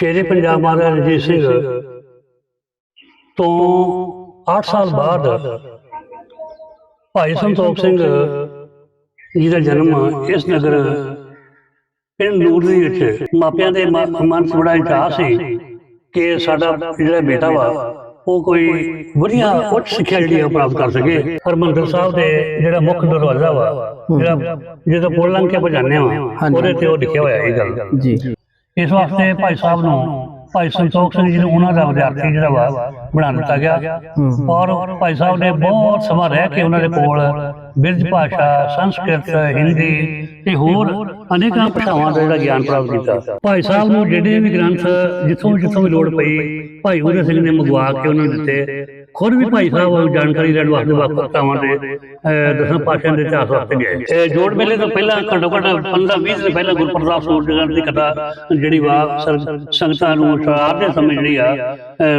ਸ਼ੇਰੇ ਪੰਜਾਬ ਮਹਾਰਾਜਾ ਰਣਜੀਤ ਸਿੰਘ ਤੋਂ 8 ਸਾਲ ਬਾਅਦ ਭਾਈ ਸੰਤੋਖ ਸਿੰਘ ਜੀ ਦਾ ਜਨਮ ਇਸ ਨਗਰ ਪਿੰਡ ਨੂਰ ਦੇ ਵਿੱਚ ਮਾਪਿਆਂ ਦੇ ਮਨ 'ਚ ਬੜਾ ਚਾਹ ਸੀ ਕਿ ਸਾਡਾ ਜਿਹੜਾ ਬੇਟਾ ਵਾ ਉਹ ਕੋਈ ਵਧੀਆ ਉੱਚ ਸਿੱਖਿਆ ਜਿਹੜੀ ਆ ਉਹ ਪ੍ਰਾਪਤ ਕਰ ਸਕੇ। ਹਰਮੰਦਰ ਸਾਹਿਬ ਦੇ ਜਿਹੜਾ ਮੁੱਖ ਦਰਵਾਜ਼ਾ ਵਾ ਜਿਹੜਾ ਜਦੋਂ ਪੁੱਲ ਲੰਘ ਕੇ ਵਾ ਹਾਂਜੀ। ਉਹਦੇ ਤੇ ਉਹ ਲਿਖਿਆ ਹੋਇਆ ਇਹ ਗੱਲ। ਜੀ। ਇਸ ਵਾਸਤੇ ਭਾਈ ਸਾਹਿਬ ਨੂੰ, ਭਾਈ ਸੰਤੋਖ ਸਿੰਘ ਜੀ ਨੂੰ ਉਹਨਾਂ ਦਾ ਵਿਦਿਆਰਥੀ ਜਿਹੜਾ ਵਾ, ਬਣਾ ਦਿੱਤਾ ਗਿਆ। ਔਰ ਭਾਈ ਸਾਹਿਬ ਨੇ ਬਹੁਤ ਸਮਾਂ ਰਹਿ ਕੇ ਉਹਨਾਂ ਦੇ ਕੋਲ ਬਿਰਜ ਭਾਸ਼ਾ, ਸੰਸਕ੍ਰਿਤ, ਹਿੰਦੀ ਤੇ ਹੋਰ ਅਨੇਕਾਂ ਭਾਸ਼ਾਵਾਂ ਦਾ ਜਿਹੜਾ ਗਿਆਨ ਪ੍ਰਾਪਤ ਕੀਤਾ। ਭਾਈ ਸਾਹਿਬ ਨੂੰ ਜਿਹੜੇ ਵੀ ਗ੍ਰੰਥ ਜਿੱਥੋਂ ਜਿੱਥੋਂ ਵੀ ਲੋੜ ਪਈ, ਭਾਈ ਉਹਦੇ ਸਿੰਘ ਨੇ ਮੰਗਵਾ ਕੇ ਉਹਨਾਂ ਨੂੰ ਦਿੱਤੇ। ਖੁਦ ਵੀ ਭਾਈ ਸਾਹਿਬ ਉਹ ਜਾਣਕਾਰੀ ਲੈਣ ਵਾਸਤੇ ਵੱਖ ਥਾਵਾਂ ਅਹ, ਦਸਾਂ ਪਾਤਸ਼ਾਹਾਂ ਦੇ ਇਤਿਹਾਸ ਵਾਸਤੇ ਗਏ ਇਹ ਜੋੜ ਮੇਲੇ ਤੋਂ ਪਹਿਲਾਂ ਘੱਟੋ ਘੱਟ 15 20 ਦਿਨ ਪਹਿਲਾਂ ਗੁਰਪ੍ਰਸਾਦ ਸੂਰਜ ਗ੍ਰੰਥ ਦੀ ਕਥਾ ਜਿਹੜੀ ਵਾ ਸੰਗਤਾਂ ਨੂੰ ਸ਼ਰਾਬ ਦੇ ਸਮੇਂ ਜਿਹੜੀ ਆ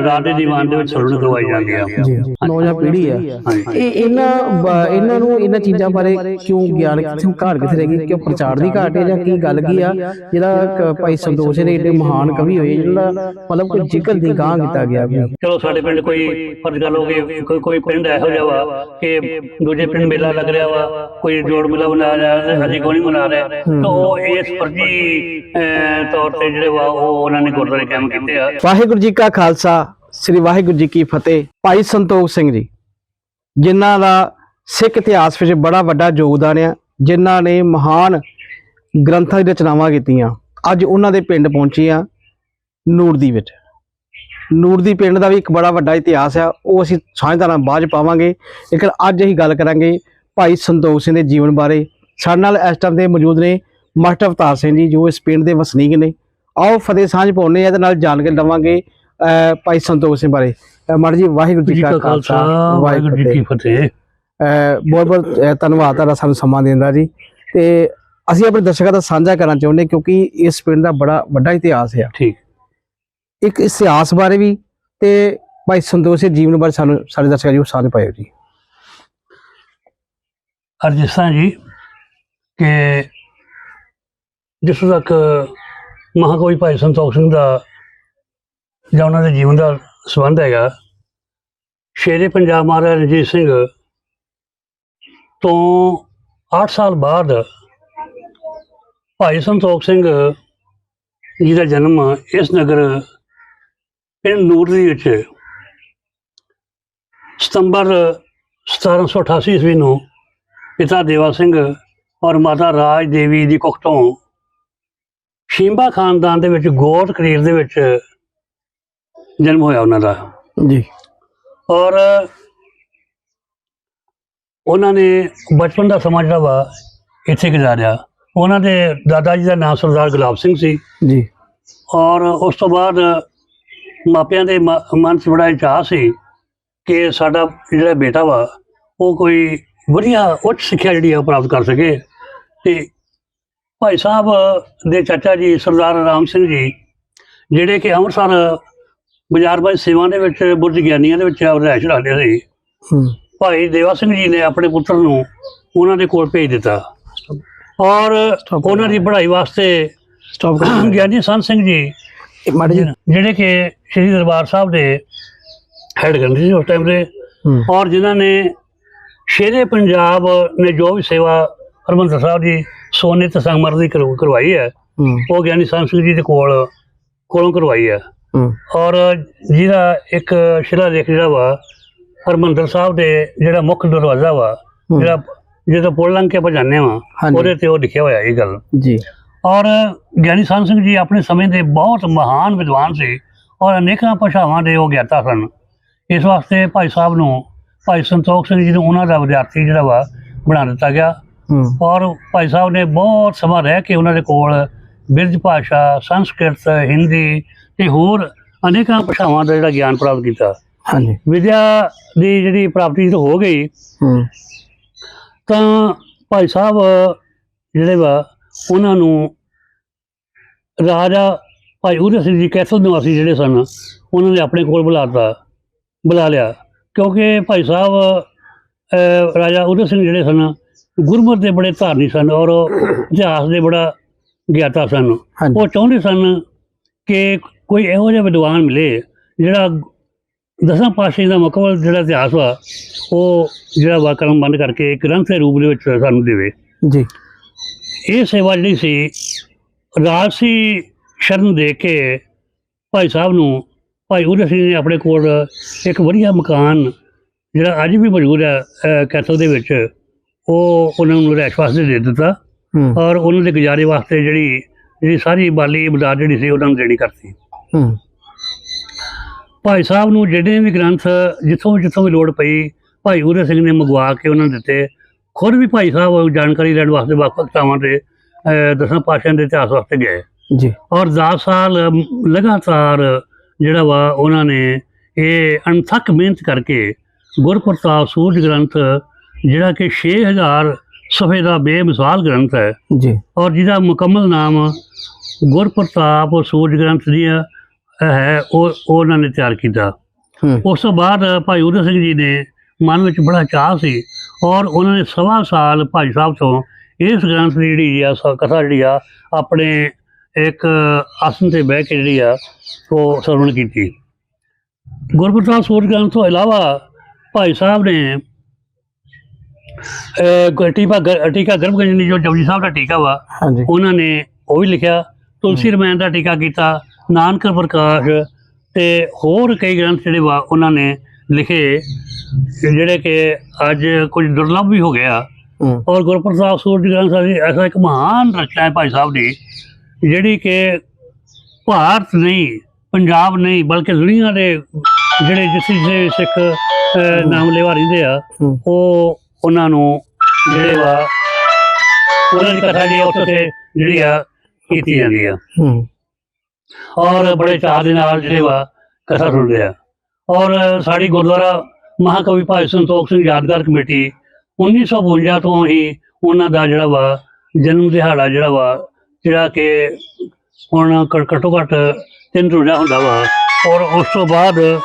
ਰਾਤ ਦੇ ਦੀਵਾਨ ਦੇ ਵਿੱਚ ਸਰਵਣ ਕਰਵਾਈ ਜਾਂਦੀ ਆ। ਜੀ ਨੌਜਵਾਨ ਪੀੜ੍ਹੀ ਆ। ਇਹ ਇਹਨਾਂ ਇਹਨਾਂ ਨੂੰ ਇਹਨਾਂ ਚੀਜ਼ਾਂ ਬਾਰੇ ਕਿਉਂ ਗਿਆਨ ਕਿੱਥੋਂ ਘਾਟ ਕਿੱਥੇ ਰਹਿ ਗਈ? ਕਿਉਂ ਪ੍ਰਚਾਰ ਦੀ ਘਾਟ ਹੈ ਜਾਂ ਕੀ ਗੱਲ ਕੀ ਆ? ਜਿਹੜਾ ਭਾਈ ਸੰਤੋਖ ਦੇ ਏਡੇ ਮਹਾਨ ਕਵੀ ਹੋਏ ਜਿਹੜਾ ਮਤਲਬ ਕੋਈ ਜ਼ਿਕਰ ਦੀ ਗਾਂ ਕੀਤਾ ਗਿਆ ਵੀ। ਚਲੋ ਸਾਡੇ ਪਿੰਡ ਕੋਈ ਫਰਜ਼ ਗੱਲ ਹੋ ਗਈ ਕੋਈ ਕੋਈ ਪਿੰਡ ਇਹੋ ਜਿਹਾ ਵਾ ਕਿ ਦੂਜੇ ਪਿੰਡ ਮੇਲਾ ਲੱਗ ਰਿਹਾ ਵਾ ਕੋਈ ਜੋੜ ਮੇਲਾ ਮਨਾ ਰਿਹਾ ਤੇ ਅਸੀਂ ਕੋਈ ਨਹੀਂ ਮਨਾ ਰਿਹਾ। ਤਾਂ ਉਹ ਇਸ ਫਰਜ਼ੀ ਤੌਰ ਤੇ ਜਿਹੜੇ ਵਾ ਉਹ ਉਹਨਾਂ ਨੇ ਗੁਰਦੁਆਰੇ ਕਾਇਮ ਕੀਤੇ ਆ। ਵਾਹਿਗੁਰੂ ਜੀ ਕਾ ਖਾਲਸਾ ਸ੍ਰੀ ਵਾਹਿਗੁਰੂ ਜੀ ਕੀ ਫਤਿਹ। ਭਾਈ ਸੰਤੋਖ ਸਿੰਘ ਜੀ ਜਿਨ੍ਹਾਂ ਦਾ ਸਿੱਖ ਇਤਿਹਾਸ ਵਿੱਚ ਬੜਾ ਵੱਡਾ ਯੋਗਦਾਨ ਆ ਜਿਨ੍ਹਾਂ ਨੇ ਮਹਾਨ ਗ੍ਰੰਥਾਂ ਦੀ ਰਚਨਾਵਾਂ ਕੀਤੀਆਂ। ਅੱਜ ਉਹਨਾਂ ਦੇ ਪਿੰਡ ਪਹੁੰਚੇ ਆ ਨੂਰ ਦੀ ਵਿੱਚ। ਨੂਰ ਦੀ ਪਿੰਡ ਦਾ ਵੀ ਇੱਕ ਬੜਾ ਵੱਡਾ ਇਤਿਹਾਸ ਆ ਉਹ ਅਸੀਂ ਸਾਂਝਦਾਰਾਂ ਬਾਅਦ ਪਾਵਾਂਗੇ। ਲੇਕਿਨ ਅੱਜ ਅਸੀਂ ਗੱਲ ਕਰਾਂਗੇ ਭਾਈ ਸੰਤੋਖ ਸਿੰਘ ਦੇ ਜੀਵਨ ਬਾਰੇ। ਸਾਡੇ ਨਾਲ ਇਸ ਟਾਈਮ ਤੇ ਮੌਜੂਦ ਨੇ ਮਾਸਟਰ ਅਵਤਾਰ ਸਿੰਘ ਜੀ ਜੋ ਇਸ ਪਿੰਡ ਦੇ ਵਸਨੀਕ ਨੇ। ਆਓ ਫਤਿਹ ਸਾਂਝ ਪਾਉਣੇ ਆ ਇਹਦੇ ਨਾਲ ਜਾਣ ਕੇ ਲਵਾਂਗੇ ਭਾਈ ਸੰਤੋਖ ਸਿੰਘ ਬਾਰੇ। ਮਾੜਾ ਜੀ ਵਾਹਿਗੁਰੂ ਜੀ ਕਾ ਖਾਲਸਾ ਵਾਹਿਗੁਰੂ ਜੀ ਕੀ ਫਤਿਹ। ਬਹੁਤ ਬਹੁਤ ਧੰਨਵਾਦ ਤੁਹਾਡਾ ਸਾਨੂੰ ਸਮਾਂ ਦੇਣ ਦਾ ਜੀ। ਤੇ ਅਸੀਂ ਆਪਣੇ ਦਰਸ਼ਕਾਂ ਦਾ ਸਾਂਝਾ ਕਰਨਾ ਚਾਹੁੰਦੇ ਕਿਉਂਕਿ ਇਸ ਪਿੰਡ ਦਾ ਬੜਾ ਵੱਡਾ ਇਤਿਹਾਸ ਹੈ ਠੀਕ। ਇੱਕ ਇਤਿਹਾਸ ਬਾਰੇ ਵੀ ਤੇ ਭਾਈ ਸੰਤੋਖ ਸਿੰਘ ਜੀਵਨ ਬਾਰੇ ਸਾਨੂੰ, ਸਾਡੇ ਦਰਸ਼ਕਾਂ ਜੀ ਸਾਂਝ ਪਾਇਓ ਜੀ। ਅਰਜਿਸਾਂ ਜੀ ਕਿ ਜਿਸ ਤੱਕ ਮਹਾਕਵੀ ਭਾਈ ਸੰਤੋਖ ਸਿੰਘ ਦਾ ਜਾਂ ਉਹਨਾਂ ਦੇ ਜੀਵਨ ਦਾ ਸੰਬੰਧ ਹੈਗਾ, ਸ਼ੇਰੇ ਪੰਜਾਬ ਮਹਾਰਾਜਾ ਰਣਜੀਤ ਸਿੰਘ ਤੋਂ 8 ਸਾਲ ਬਾਅਦ ਭਾਈ ਸੰਤੋਖ ਸਿੰਘ ਜੀ ਦਾ ਜਨਮ ਇਸ ਨਗਰ ਪਿੰਡ ਨੂਰ ਦੇ ਵਿੱਚ ਸਤੰਬਰ 1788 ਈਸਵੀ ਨੂੰ ਪਿਤਾ ਦੇਵਾ ਸਿੰਘ ਔਰ ਮਾਤਾ ਰਾਜ ਦੇਵੀ ਦੀ ਕੁੱਖ ਤੋਂ ਸ਼ਿੰਬਾ ਖਾਨਦਾਨ ਦੇ ਵਿੱਚ ਗੋਟ ਕਰੀਰ ਦੇ ਵਿੱਚ ਜਨਮ ਹੋਇਆ ਉਹਨਾਂ ਦਾ। ਜੀ। ਔਰ ਉਹਨਾਂ ਨੇ ਬਚਪਨ ਦਾ ਸਮਾਂ ਜਿਹੜਾ ਵਾ ਇੱਥੇ ਗੁਜ਼ਾਰਿਆ। ਉਹਨਾਂ ਦੇ ਦਾਦਾ ਜੀ ਦਾ ਨਾਮ ਸਰਦਾਰ ਗੁਲਾਬ ਸਿੰਘ ਸੀ। ਜੀ। ਔਰ ਉਸ ਤੋਂ ਬਾਅਦ ਮਾਪਿਆਂ ਦੇ ਮਨ 'ਚ ਬੜਾ ਚਾਹ ਸੀ ਕਿ ਸਾਡਾ ਜਿਹੜਾ ਬੇਟਾ ਵਾ ਉਹ ਕੋਈ ਵਧੀਆ ਉੱਚ ਸਿੱਖਿਆ ਜਿਹੜੀ ਆ ਉਹ ਪ੍ਰਾਪਤ ਕਰ ਸਕੇ। ਤੇ ਭਾਈ ਸਾਹਿਬ ਦੇ ਚਾਚਾ ਜੀ ਸਰਦਾਰ ਰਾਮ ਸਿੰਘ ਜੀ ਜਿਹੜੇ ਕਿ ਅੰਮ੍ਰਿਤਸਰ ਬਾਜ਼ਾਰਬਾਜ਼ੀ ਸੇਵਾ ਦੇ ਵਿੱਚ ਬੁੱਧ ਗਿਆਨੀਆਂ ਦੇ ਵਿੱਚ ਰਿਹਾਇਸ਼ ਰੱਖਦੇ ਸੀ। ਭਾਈ ਦੇਵਾ ਸਿੰਘ ਜੀ ਨੇ ਆਪਣੇ ਪੁੱਤਰ ਨੂੰ ਉਹਨਾਂ ਦੇ ਕੋਲ ਭੇਜ ਦਿੱਤਾ। ਔਰ ਉਹਨਾਂ ਦੀ ਪੜ੍ਹਾਈ ਵਾਸਤੇ ਗਿਆਨੀ ਸੰਤ ਸਿੰਘ ਜੀ ਇਹ ਮਾੜਾ ਜੀ ਜਿਹੜੇ ਕਿ ਸ੍ਰੀ ਦਰਬਾਰ ਸਾਹਿਬ ਦੇ ਹੈਡ ਗ੍ਰੰਥੀ ਸੀ ਉਸ ਟਾਈਮ ਦੇ ਔਰ ਜਿਨ੍ਹਾਂ ਨੇ ਸ਼ੇਰੇ ਪੰਜਾਬ ਨੇ ਜੋ ਵੀ ਸੇਵਾ ਹਰਮੰਦਰ ਸਾਹਿਬ ਦੀ ਸੋਨੇ ਤੇ ਸੰਗਮਰ ਦੀ ਕਰਵਾ- ਕਰਵਾਈ ਹੈ ਉਹ ਗਿਆਨੀ ਸੰਤ ਸਿੰਘ ਜੀ ਦੇ ਕੋਲ ਕੋਲੋਂ ਕਰਵਾਈ ਹੈ। ਔਰ ਜਿਹਦਾ ਇੱਕ ਸ਼ਿਲਾ ਲੇਖ ਜਿਹੜਾ ਵਾ ਹਰਮੰਦਰ ਸਾਹਿਬ ਦੇ ਜਿਹੜਾ ਮੁੱਖ ਦਰਵਾਜ਼ਾ ਵਾ। ਜਿਹੜਾ ਜਦੋਂ ਪੁੱਲ ਲੰਘ ਕੇ ਆਪਾਂ ਜਾਂਦੇ ਵਾ। ਉਹਦੇ ਤੇ ਉਹ ਲਿਖਿਆ ਹੋਇਆ ਇਹ ਗੱਲ। ਜੀ। ਔਰ ਗਿਆਨੀ ਸੰਤ ਸਿੰਘ ਜੀ ਆਪਣੇ ਸਮੇਂ ਦੇ ਬਹੁਤ ਮਹਾਨ ਵਿਦਵਾਨ ਸੀ ਔਰ ਅਨੇਕਾਂ ਭਾਸ਼ਾਵਾਂ ਦੇ ਉਹ ਗਿਆਤਾ ਸਨ। ਇਸ ਵਾਸਤੇ ਭਾਈ ਸਾਹਿਬ ਨੂੰ ਭਾਈ ਸੰਤੋਖ ਸਿੰਘ ਜੀ ਨੂੰ ਉਹਨਾਂ ਦਾ ਵਿਦਿਆਰਥੀ ਜਿਹੜਾ ਵਾ ਬਣਾ ਦਿੱਤਾ ਗਿਆ। ਔਰ ਭਾਈ ਸਾਹਿਬ ਨੇ ਬਹੁਤ ਸਮਾਂ ਰਹਿ ਕੇ ਉਹਨਾਂ ਦੇ ਕੋਲ ਬਿਰਜ ਭਾਸ਼ਾ ਸੰਸਕ੍ਰਿਤ ਹਿੰਦੀ ਤੇ ਹੋਰ ਅਨੇਕਾਂ ਭਾਸ਼ਾਵਾਂ ਦਾ ਜਿਹੜਾ ਗਿਆਨ ਪ੍ਰਾਪਤ ਕੀਤਾ। ਹਾਂਜੀ। ਵਿਦਿਆ ਦੀ ਜਿਹੜੀ ਪ੍ਰਾਪਤੀ ਹੋ ਗਈ ਤਾਂ ਭਾਈ ਸਾਹਿਬ ਜਿਹੜੇ ਵਾ ਉਹਨਾਂ ਨੂੰ ਰਾਜਾ ਭਾਈ ਉਦੈ ਸਿੰਘ ਜੀ ਕੈਥਲ ਨਿਵਾਸੀ ਜਿਹੜੇ ਸਨ ਉਹਨਾਂ ਨੇ ਆਪਣੇ ਕੋਲ ਬੁਲਾਤਾ ਬੁਲਾ ਲਿਆ। ਕਿਉਂਕਿ ਭਾਈ ਸਾਹਿਬ ਰਾਜਾ ਉਦੈ ਸਿੰਘ ਜਿਹੜੇ ਸਨ ਗੁਰਮਤ ਦੇ ਬੜੇ ਧਾਰਨੀ ਸਨ ਔਰ ਇਤਿਹਾਸ ਦੇ ਬੜਾ ਗਿਆਤਾ ਸਨ। ਉਹ ਚਾਹੁੰਦੇ ਸਨ ਕਿ ਕੋਈ ਇਹੋ ਜਿਹਾ ਵਿਦਵਾਨ ਮਿਲੇ ਜਿਹੜਾ ਦਸਾਂ ਪਾਤਸ਼ਾਹੀ ਦਾ ਮੁਕਮਲ ਜਿਹੜਾ ਇਤਿਹਾਸ ਵਾ ਉਹ ਜਿਹੜਾ ਵਾ ਕਲਮਬੰਦ ਕਰਕੇ ਇੱਕ ਗ੍ਰੰਥ ਦੇ ਰੂਪ ਦੇ ਵਿੱਚ ਸਾਨੂੰ ਦੇਵੇ। ਜੀ। ਇਹ ਸੇਵਾ ਜਿਹੜੀ ਸੀ ਰਾਜਸੀ ਸ਼ਰਨ ਦੇ ਕੇ ਭਾਈ ਸਾਹਿਬ ਨੂੰ ਭਾਈ ਉਦੈ ਸਿੰਘ ਨੇ ਆਪਣੇ ਕੋਲ ਇੱਕ ਵਧੀਆ ਮਕਾਨ ਜਿਹੜਾ ਅੱਜ ਵੀ ਮੌਜੂਦ ਹੈ ਕੈਥਲ ਦੇ ਵਿੱਚ ਉਹ ਉਹਨਾਂ ਨੂੰ ਰਹਿਸ਼ ਵਾਸਤੇ ਦੇ ਦਿੱਤਾ ਔਰ ਉਹਨਾਂ ਦੇ ਗੁਜ਼ਾਰੇ ਵਾਸਤੇ ਜਿਹੜੀ ਜਿਹੜੀ ਸਾਰੀ ਬਾਲੀ ਇਮਦਾਦ ਜਿਹੜੀ ਸੀ ਉਹਨਾਂ ਨੂੰ ਦੇਣੀ ਕਰਤੀ। ਭਾਈ ਸਾਹਿਬ ਨੂੰ ਜਿਹੜੇ ਵੀ ਗ੍ਰੰਥ ਜਿੱਥੋਂ ਜਿੱਥੋਂ ਵੀ ਲੋੜ ਪਈ ਭਾਈ ਉਦੈ ਸਿੰਘ ਨੇ ਮੰਗਵਾ ਕੇ ਉਹਨਾਂ ਨੂੰ ਦਿੱਤੇ ਖੁਦ ਵੀ ਭਾਈ ਸਾਹਿਬ ਜਾਣਕਾਰੀ ਲੈਣ ਵਾਸਤੇ ਵੱਖ ਵੱਖ ਥਾਵਾਂ ਤੇ ਦਸਾਂ ਪਾਤਸ਼ਾਹਾਂ ਦੇ ਇਤਿਹਾਸ ਵਾਸਤੇ ਗਏ। ਜੀ। ਔਰ 10 ਸਾਲ ਲਗਾਤਾਰ ਜਿਹੜਾ ਵਾ ਉਹਨਾਂ ਨੇ ਇਹ ਅਣਥੱਕ ਮਿਹਨਤ ਕਰਕੇ ਗੁਰਪ੍ਰਤਾਪ ਸੂਰਜ ਗ੍ਰੰਥ ਜਿਹੜਾ ਕਿ 6000 ਸਫੇ ਦਾ ਬੇਮਿਸਾਲ ਗ੍ਰੰਥ ਹੈ ਜੀ। ਔਰ ਜਿਹਦਾ ਮੁਕੰਮਲ ਨਾਮ ਗੁਰਪ੍ਰਤਾਪ ਸੂਰਜ ਗ੍ਰੰਥ ਦੀ ਹੈ ਉਹ ਉਹ ਉਹਨਾਂ ਨੇ ਤਿਆਰ ਕੀਤਾ। ਉਸ ਤੋਂ ਬਾਅਦ ਭਾਈ ਉਦੈ ਸਿੰਘ ਜੀ ਨੇ ਮਨ ਵਿੱਚ ਬੜਾ ਚਾਹ ਸੀ ਔਰ ਉਹਨਾਂ ਨੇ ਸਵਾ ਸਾਲ ਭਾਈ ਸਾਹਿਬ ਤੋਂ ਇਸ ਗ੍ਰੰਥ ਦੀ ਜਿਹੜੀ ਆ ਕਥਾ ਜਿਹੜੀ ਆ ਆਪਣੇ ਇੱਕ ਆਸਨ ਤੇ ਬਹਿ ਕੇ ਜਿਹੜੀ ਆ ਉਹ ਸਰਵਣ ਕੀਤੀ। ਗੁਰਪ੍ਰਤਾਪ ਸੂਰਜ ਗ੍ਰੰਥ ਤੋਂ ਇਲਾਵਾ ਭਾਈ ਸਾਹਿਬ ਨੇ ਟੀਕਾ ਟੀਕਾ ਗਰਭਗੰਜਨੀ ਜੋ ਜਪਜੀ ਸਾਹਿਬ ਦਾ ਟੀਕਾ ਵਾ ਉਹਨਾਂ ਨੇ ਉਹ ਵੀ ਲਿਖਿਆ। ਤੁਲਸੀ ਰਮਾਇਣ ਦਾ ਟੀਕਾ ਕੀਤਾ ਨਾਨਕ ਪ੍ਰਕਾਸ਼ ਤੇ ਹੋਰ ਕਈ ਗ੍ਰੰਥ ਜਿਹੜੇ ਵਾ ਉਹਨਾਂ ਨੇ ਲਿਖੇ ਜਿਹੜੇ ਕਿ ਅੱਜ ਕੁਝ ਦੁਰਲੱਭ ਵੀ ਹੋ ਗਿਆ। ਔਰ ਗੁਰਪ੍ਰਸਾਦ ਸੂਰਜ ਗ੍ਰੰਥ ਸਾਹਿਬ ਜੀ ਐਸਾ ਇੱਕ ਮਹਾਨ ਰਚਨਾ ਹੈ ਭਾਈ ਸਾਹਿਬ ਦੀ ਜਿਹੜੀ ਕਿ ਭਾਰਤ ਨਹੀਂ ਪੰਜਾਬ ਨਹੀਂ ਬਲਕਿ ਦੁਨੀਆ ਦੇ ਜਿਹੜੇ ਜਿੱਥੇ ਜਿੱਥੇ ਸਿੱਖ ਨਾਮ ਲੈਵਾ ਰਹਿੰਦੇ ਆ ਉਹ ਉਹਨਾਂ ਨੂੰ ਜਿਹੜੇ ਵਾ ਉਹਨਾਂ ਦੀ ਕਥਾ ਜਿਹੜੀ ਉੱਥੇ ਜਿਹੜੀ ਆ ਕੀਤੀ ਜਾਂਦੀ ਆ। ਔਰ ਬੜੇ ਚਾਅ ਦੇ ਨਾਲ ਜਿਹੜੇ ਵਾ ਕਥਾ ਸੁਣਦੇ ਆ। ਔਰ ਸਾਡੀ ਗੁਰਦੁਆਰਾ ਮਹਾਕਵੀ ਭਾਈ ਸੰਤੋਖ ਸਿੰਘ ਯਾਦਗਾਰ ਕਮੇਟੀ 1952 ਤੋਂ ਹੀ ਉਹਨਾਂ ਦਾ ਜਿਹੜਾ ਵਾ ਜਨਮ ਦਿਹਾੜਾ ਜਿਹੜਾ ਵਾ, ਜਿਹੜਾ ਕਿ ਹੁਣ ਘ- ਘੱਟੋ, ਘੱਟ ਤਿੰਨ ਰੋਜ਼ਾ ਹੁੰਦਾ ਵਾ। ਔਰ ਉਸ ਤੋਂ ਬਾਅਦ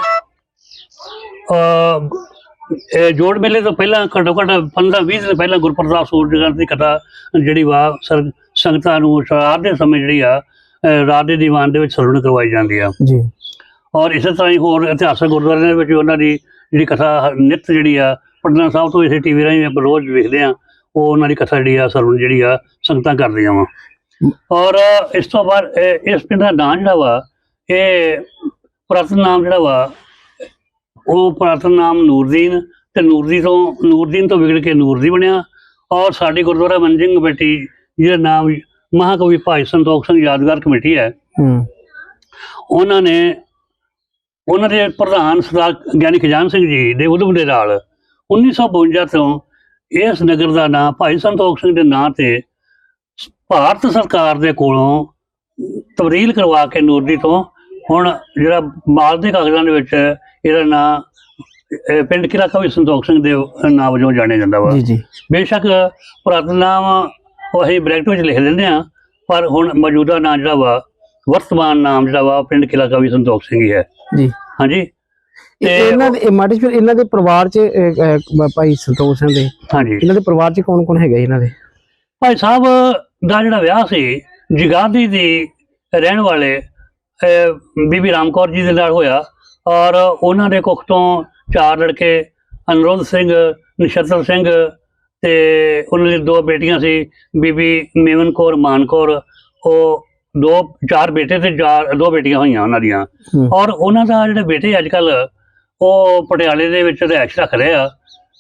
ਇਹ ਜੋੜ ਮੇਲੇ ਤੋਂ ਪਹਿਲਾਂ ਘੱਟੋ, ਘੱਟ 15 20 ਦਿਨ ਪਹਿਲਾਂ ਗੁਰਪ੍ਰਤਾਪ ਸੂਰਜ ਦੀ ਕਥਾ ਜਿਹੜੀ ਵਾ, ਸਰ- ਸੰਗਤਾਂ ਨੂੰ ਰਾਤ ਦੇ ਸਮੇਂ ਜਿਹੜੀ ਆ ਰਾਤ ਦੇ ਦੀਵਾਨ ਦੇ ਵਿੱਚ ਸਰਵਣ ਕਰਵਾਈ ਜਾਂਦੀ ਆ। ਜੀ। ਔਰ ਇਸੇ ਤਰ੍ਹਾਂ ਹੀ ਹੋਰ ਇਤਿਹਾਸਕ ਗੁਰਦੁਆਰਿਆਂ ਦੇ ਵਿੱਚ ਉਹਨਾਂ ਦੀ ਜਿਹੜੀ ਕਥਾ ਨਿਤ ਜਿਹੜੀ ਆ ਪਟਨਾ ਸਾਹਿਬ ਤੋਂ ਇਸੇ ਟੀਵੀ ਰਾਹੀਂ ਆਪਾਂ ਰੋਜ਼ ਵੇਖਦੇ ਆ ਉਹ ਉਹਨਾਂ ਦੀ ਕਥਾ ਜਿਹੜੀ ਆ ਸਰਵਣ ਜਿਹੜੀ ਆ ਸੰਗਤਾਂ ਕਰਦੀਆਂ ਵਾ। ਔਰ ਇਸ ਤੋਂ ਬਾਅਦ ਇਸ ਪਿੰਡ ਦਾ ਨਾਂ ਜਿਹੜਾ ਵਾ ਇਹ ਪੁਰਾਤਨ ਨਾਮ ਜਿਹੜਾ ਵਾ ਉਹ ਪੁਰਾਤਨ ਨਾਮ ਨੂਰਦੀਨ ਤੇ ਨੂਰਦੀ ਤੋਂ ਨੂਰਦੀਨ ਤੋਂ ਵਿਗੜ ਕੇ ਨੂਰਦੀ ਬਣਿਆ। ਔਰ ਸਾਡੀ ਗੁਰਦੁਆਰਾ ਮੰਜਿੰਗ ਕਮੇਟੀ ਜਿਹਦਾ ਨਾਮ ਮਹਾਕਵੀ ਭਾਈ ਸੰਤੋਖ ਸਿੰਘ ਯਾਦਗਾਰ ਕਮੇਟੀ ਹੈ ਹੂੰ। ਉਹਨਾਂ ਨੇ ਉਹਨਾਂ ਦੇ ਪ੍ਰਧਾਨ ਸਰਦਾਰ ਗਿਆਨੀ ਖਜਾਨ ਸਿੰਘ ਜੀ ਦੇ ਉਦਮ ਦੇ ਨਾਲ 1952 ਤੋਂ ਇਸ ਨਗਰ ਦਾ ਨਾਂ ਭਾਈ ਸੰਤੋਖ ਸਿੰਘ ਦੇ ਨਾਂ ਤੇ ਭਾਰਤ ਸਰਕਾਰ ਦੇ ਕੋਲੋਂ ਤਬਦੀਲ ਕਰਵਾ ਕੇ ਨੂਰਦੀ ਤੋਂ ਹੁਣ ਜਿਹੜਾ ਮਾਲ ਦੇ ਕਾਗਜ਼ਾਂ ਦੇ ਵਿੱਚ ਇਹਦਾ ਨਾਂ ਪਿੰਡ ਕਿਲਾ ਕਵੀ ਸੰਤੋਖ ਸਿੰਘ ਦੇ ਨਾਂ ਵਜੋਂ ਜਾਣਿਆ ਜਾਂਦਾ ਵਾ। ਜੀ ਜੀ। ਬੇਸ਼ੱਕ ਪੁਰਾਤਨ ਨਾਮ ਉਹ ਅਸੀਂ ਬ੍ਰੈਕਟ ਵਿੱਚ ਲਿਖ ਦਿੰਦੇ ਆ ਪਰ ਹੁਣ ਮੌਜੂਦਾ ਨਾਮ ਜਿਹੜਾ ਵਾ ਵਰਤਮਾਨ ਨਾਮ ਜਿਹੜਾ ਵਾ ਪਿੰਡ ਕਿਲਾ ਕਵੀ ਸੰਤੋਖ ਸਿੰਘ ਹੀ ਹੈ। ਜੀ। ਹਾਂਜੀ? ਤੇ ਇਹਨਾਂ ਦੇ ਮਾੜੀ ਫਿਰ ਇਹਨਾਂ ਦੇ ਪਰਿਵਾਰ ਚ ਭਾਈ ਸੰਤੋਖ ਸਿੰਘ ਦੇ ਹਾਂਜੀ। ਇਹਨਾਂ ਦੇ ਪਰਿਵਾਰ ਚ ਕੌਣ ਕੌਣ ਹੈਗਾ ਇਹਨਾਂ ਦੇ? ਭਾਈ ਸਾਹਿਬ ਦਾ ਜਿਹੜਾ ਵਿਆਹ ਸੀ ਜਗਾਦੀ ਦੀ ਰਹਿਣ ਵਾਲੇ ਬੀਬੀ ਰਾਮਕੌਰ ਜੀ ਦੇ ਨਾਲ ਹੋਇਆ ਔਰ ਉਹਨਾਂ ਦੇ ਕੁੱਖ ਤੋਂ ਚਾਰ ਲੜਕੇ ਅਨੁਰੋਧ ਸਿੰਘ ਨਛੱਤਰ ਸਿੰਘ ਤੇ ਉਹਨਾਂ ਦੀ ਦੋ ਬੇਟੀਆਂ ਸੀ ਬੀਬੀ ਮੇਵਨ ਕੌਰ ਮਾਨ ਕੌਰ ਉਹ ਦੋ ਚਾਰ ਬੇਟੇ ਤੇ ਚਾਰ ਦੋ ਬੇਟੀਆਂ ਹੋਈਆਂ ਉਹਨਾਂ ਦੀਆਂ। ਔਰ ਉਹਨਾਂ ਦਾ ਜਿਹੜੇ ਬੇਟੇ ਅੱਜ ਕੱਲ ਉਹ ਪਟਿਆਲੇ ਦੇ ਵਿੱਚ ਰਿਹਾਇਸ਼ ਰੱਖ ਰਹੇ ਆ।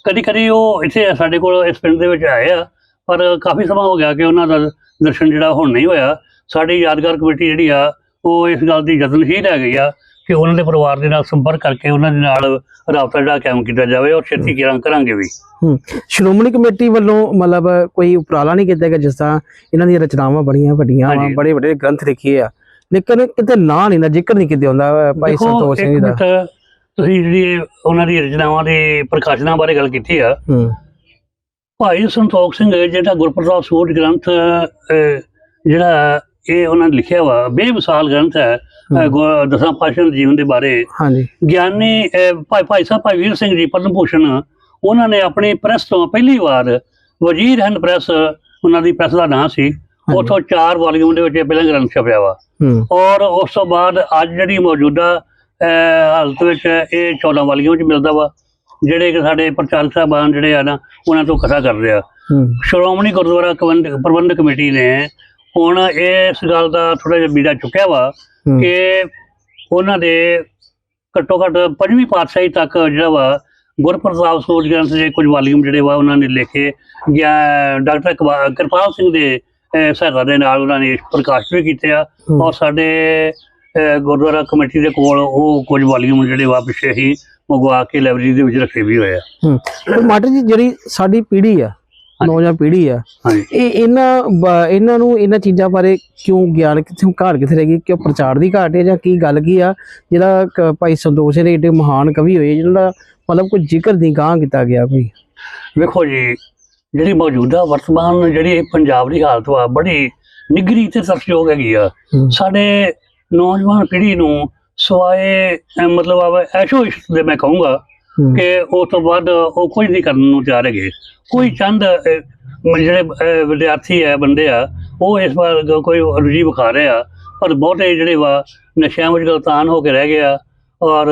ਕਦੀ ਕਦੀ ਉਹ ਇੱਥੇ ਸਾਡੇ ਕੋਲ ਇਸ ਪਿੰਡ ਦੇ ਵਿੱਚ ਆਏ ਆ ਪਰ ਕਾਫੀ ਸਮਾਂ ਹੋ ਗਿਆ ਕਿ ਉਹਨਾਂ ਦਾ ਦਰਸ਼ਨ ਜਿਹੜਾ ਹੁਣ ਨਹੀਂ ਹੋਇਆ। ਸਾਡੀ ਯਾਦਗਾਰ ਕਮੇਟੀ ਜਿਹੜੀ ਆ ਉਹ ਇਸ ਗੱਲ ਦੀ ਯਤਨਸ਼ੀਲ ਹੈ ਗਈ ਆ ਕਿ ਉਹਨਾਂ ਦੇ ਪਰਿਵਾਰ ਦੇ ਨਾਲ ਸੰਪਰਕ ਕਰਕੇ ਉਹਨਾਂ ਦੇ ਨਾਲ ਰਾਬਤਾ ਜਿਹੜਾ ਕਾਇਮ ਕੀਤਾ ਜਾਵੇ ਔਰ ਛੇਤੀ ਕਰਾਂ ਕਰਾਂਗੇ ਵੀ। ਸ਼੍ਰੋਮਣੀ ਕਮੇਟੀ ਵੱਲੋਂ ਮਤਲਬ ਕੋਈ ਉਪਰਾਲਾ ਨਹੀਂ ਕੀਤਾ ਗਿਆ ਜਿਸ ਤਰ੍ਹਾਂ ਇਹਨਾਂ ਦੀਆਂ ਰਚਨਾਵਾਂ ਬੜੀਆਂ ਵੱਡੀਆਂ ਹਾਂਜੀ। ਬੜੇ ਵੱਡੇ ਗ੍ਰੰਥ ਲਿਖੇ ਆ। ਲੇਕਿਨ ਕਿਤੇ ਨਾਂ ਨਹੀਂ ਨਾ ਜ਼ਿਕਰ ਨਹੀਂ ਕਿਤੇ ਹੁੰਦਾ ਭਾਈ ਸੰਤੋਖ ਸਿੰਘ ਦਾ। ਤੁਸੀਂ ਜਿਹੜੀ ਉਹਨਾਂ ਦੀ ਰਚਨਾਵਾਂ ਦੀ ਪ੍ਰਕਾਸ਼ਨਾਂ ਬਾਰੇ ਗੱਲ ਕੀਤੀ ਆ। ਭਾਈ ਸੰਤੋਖ ਸਿੰਘ ਜਿਹੜਾ ਗੁਰਪ੍ਰਸਾਦ ਸੂਰਜ ਗ੍ਰੰਥ ਜਿਹੜਾ ਇਹ ਉਹਨਾਂ ਨੇ ਲਿਖਿਆ ਵਾ ਬੇਮਿਸਾਲ ਗ੍ਰੰਥ ਹੈ ਗੁਰ- ਦਸਾਂ ਪਾਤਸ਼ਾਹਾਂ ਦੇ ਜੀਵਨ ਦੇ ਬਾਰੇ। ਹਾਂਜੀ। ਗਿਆਨੀ ਅਹ, ਭਾਈ ਭਾਈ ਸਾਹਿਬ ਭਾਈ ਵੀਰ ਸਿੰਘ ਜੀ ਪਦਮ ਭੂਸ਼ਣ ਉਹਨਾਂ ਨੇ ਆਪਣੀ ਪ੍ਰੈਸ ਤੋਂ ਪਹਿਲੀ ਵਾਰ ਵਜ਼ੀਰ ਹੈਂਡ ਪ੍ਰੈਸ ਉਹਨਾਂ ਦੀ ਪ੍ਰੈਸ ਦਾ ਨਾਂ ਸੀ। ਉਥੋਂ ਚਾਰ ਵਾਲੀਅਮ ਦੇ ਵਿੱਚ ਇਹ ਪਹਿਲਾ ਗ੍ਰੰਥ ਛਪਿਆ ਵਾ। ਹੂੰ। ਔਰ ਉਸ ਤੋਂ ਬਾਅਦ ਅੱਜ ਜਿਹੜੀ ਮੌਜੂਦਾ ਅਹ, ਹਾਲਤ ਵਿੱਚ ਇਹ 14 ਵਾਲੀਅਮ ਚ ਮਿਲਦਾ ਵਾ ਜਿਹੜੇ ਕਿ ਸਾਡੇ ਪ੍ਰਚਾਰਕ ਸਾਹਿਬਾਨ ਜਿਹੜੇ ਆ ਨਾ ਉਹਨਾਂ ਤੋਂ ਕਥਾ ਕਰਦੇ ਆ ਹੂੰ। ਸ਼੍ਰੋਮਣੀ ਗੁਰਦੁਆਰਾ ਪ੍ਰਬੰਧਕ ਪ੍ਰਬੰਧਕ ਕਮੇਟੀ ਨੇ ਹੁਣ ਇਸ ਗੱਲ ਦਾ ਥੋੜਾ ਜਿਹਾ ਬੀੜਾ ਚੁੱਕਿਆ ਵਾ ਕਿ ਉਹਨਾਂ ਦੇ ਘੱਟੋ ਘੱਟ ਪੰਜਵੀਂ ਪਾਤਸ਼ਾਹੀ ਤੱਕ ਜਿਹੜਾ ਵਾ ਗੁਰਪ੍ਰਤਾਪ ਸੂਰਜ ਗ੍ਰੰਥ ਦੇ ਕੁਝ ਵਾਲੀਅਮ ਜਿਹੜੇ ਵਾ ਉਹਨਾਂ ਨੇ ਲਿਖੇ ਜਾਂ ਡਾਕਟਰ ਕਿਰਪਾਲ ਸਿੰਘ ਦੇ ਸਹਾਇਤਾ ਦੇ ਨਾਲ ਉਹਨਾਂ ਨੇ ਪ੍ਰਕਾਸ਼ਿਤ ਵੀ ਕੀਤੇ ਆ। ਔਰ ਸਾਡੇ ਗੁਰਦੁਆਰਾ ਕਮੇਟੀ ਦੇ ਕੋਲ ਉਹ ਕੁਝ ਵਾਲੀਅਮ ਜਿਹੜੇ ਵਾ ਪਿੱਛੇ ਹੀ ਮੰਗਵਾ ਕੇ ਲਾਇਬ੍ਰੇਰੀ ਦੇ ਵਿੱਚ ਰੱਖੇ ਵੀ ਹੋਏ ਆ। ਮਾਟਰ ਜੀ ਜਿਹੜੀ ਸਾਡੀ ਪੀੜ੍ਹੀ ਆ ਨੌਜਵਾਨ ਪੀੜ੍ਹੀ ਆ। ਇਹ ਇਹਨਾਂ ਇਹਨਾਂ ਨੂੰ ਇਹਨਾਂ ਚੀਜ਼ਾਂ ਬਾਰੇ ਕਿਉਂ ਗਿਆਨ ਕਿੱਥੇ ਘਾਟ ਕਿੱਥੇ ਰਹਿ ਗਈ? ਕਿਉਂ ਪ੍ਰਚਾਰ ਦੀ ਘਾਟ ਹੈ ਜਾਂ ਕੀ ਗੱਲ ਕੀ ਆ? ਜਿਹੜਾ ਭਾਈ ਸੰਤੋਖ ਸਿੰਘ ਦੇ ਏਡੇ ਮਹਾਨ ਕਵੀ ਹੋਏ ਜਿਹਨਾਂ ਦਾ ਮਤਲਬ ਕੋਈ ਜ਼ਿਕਰ ਨਹੀਂ ਗਾਂ ਕੀਤਾ ਗਿਆ ਕੋਈ? ਵੇਖੋ ਜੀ ਜਿਹੜੀ ਮੌਜੂਦਾ ਵਰਤਮਾਨ ਜਿਹੜੀ ਪੰਜਾਬ ਦੀ ਹਾਲਤ ਵਾ ਬੜੀ ਨਿਗਰੀ ਤੇ ਤਰਸਯੋਗ ਹੈਗੀ ਆ। ਸਾਡੇ ਨੌਜਵਾਨ ਪੀੜ੍ਹੀ ਨੂੰ ਸਵਾਏ ਮਤਲਬ ਆ ਐਸ਼ੋ ਇਸ਼ਕ ਦੇ ਮੈਂ ਕਹੂੰਗਾ ਕਿ ਉਸ ਤੋਂ ਬਾਅਦ ਉਹ ਕੁਝ ਨਹੀਂ ਕਰਨ ਨੂੰ ਤਿਆਰ ਹੈਗੇ। ਕੋਈ ਚੰਦ ਜਿਹੜੇ ਵਿਦਿਆਰਥੀ ਹੈ ਬੰਦੇ ਆ ਉਹ ਇਸ ਵਾਰ ਕੋਈ ਰੁਚੀ ਵਿਖਾ ਰਹੇ ਆ ਪਰ ਬਹੁਤੇ ਜਿਹੜੇ ਵਾ ਨਸ਼ਿਆਂ ਵਿੱਚ ਗਲਤਾਨ ਹੋ ਕੇ ਰਹਿ ਗਏ ਆ ਔਰ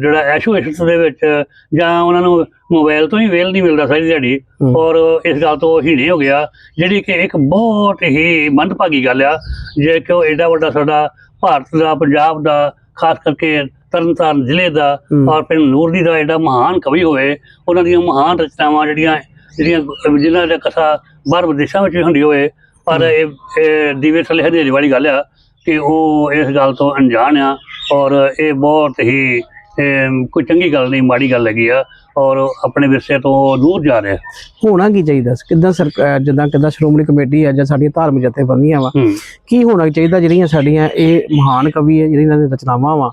ਜਿਹੜਾ ਐਸ਼ੋ ਇਸ਼ਕ ਦੇ ਵਿੱਚ ਜਾਂ ਉਹਨਾਂ ਨੂੰ ਮੋਬਾਈਲ ਤੋਂ ਹੀ ਵੇਲ ਨਹੀਂ ਮਿਲਦਾ ਸਾਰੀ ਦਿਹਾੜੀ। ਔਰ ਇਸ ਗੱਲ ਤੋਂ ਹੀਣੇ ਹੋ ਗਿਆ ਜਿਹੜੀ ਕਿ ਇੱਕ ਬਹੁਤ ਹੀ ਮੰਦਭਾਗੀ ਗੱਲ ਆ ਜੇ ਕਿ ਉਹ ਐਡਾ ਵੱਡਾ ਸਾਡਾ ਭਾਰਤ ਦਾ ਪੰਜਾਬ ਦਾ ਖਾਸ ਕਰਕੇ ਤਰਨਤਾਰਨ ਜ਼ਿਲ੍ਹੇ ਦਾ। ਔਰ ਪਿੰਡ ਨੂਰਦੀ ਦਾ ਐਡਾ ਮਹਾਨ ਕਵੀ ਹੋਏ ਉਹਨਾਂ ਦੀਆਂ ਮਹਾਨ ਰਚਨਾਵਾਂ ਜਿਹੜੀਆਂ ਜਿਹੜੀਆਂ ਜਿਨ੍ਹਾਂ ਦਾ ਕਥਾ ਬਾਹਰ ਵਿਦੇਸ਼ਾਂ ਵਿੱਚ ਹੁੰਦੀ ਹੋਏ ਪਰ ਇਹ ਦੀਵੇ ਥੱਲੇ ਹਨੇਰੀ ਵਾਲੀ ਗੱਲ ਆ ਕਿ ਉਹ ਇਸ ਗੱਲ ਤੋਂ ਅਣਜਾਣ ਆ ਔਰ ਇਹ ਬਹੁਤ ਹੀ ਕੋਈ ਚੰਗੀ ਗੱਲ ਨਹੀਂ ਮਾੜੀ ਗੱਲ ਹੈਗੀ ਆ ਔਰ ਆਪਣੇ ਵਿਰਸੇ ਤੋਂ ਦੂਰ ਜਾ ਰਿਹਾ ਹੋਣਾ ਕੀ ਚਾਹੀਦਾ? ਕਿੱਦਾਂ ਸਰਕਾਰ ਜਿੱਦਾਂ ਕਿੱਦਾਂ ਸ਼੍ਰੋਮਣੀ ਕਮੇਟੀ ਆ ਜਾਂ ਸਾਡੀਆਂ ਧਾਰਮਿਕ ਜਥੇਬੰਦੀਆਂ ਵਾ ਕੀ ਹੋਣਾ ਚਾਹੀਦਾ ਜਿਹੜੀਆਂ ਸਾਡੀਆਂ ਇਹ ਮਹਾਨ ਕਵੀ ਹੈ ਜਿਹੜੀਆਂ ਇਹਨਾਂ ਦੀਆਂ ਰਚਨਾਵਾਂ ਵਾ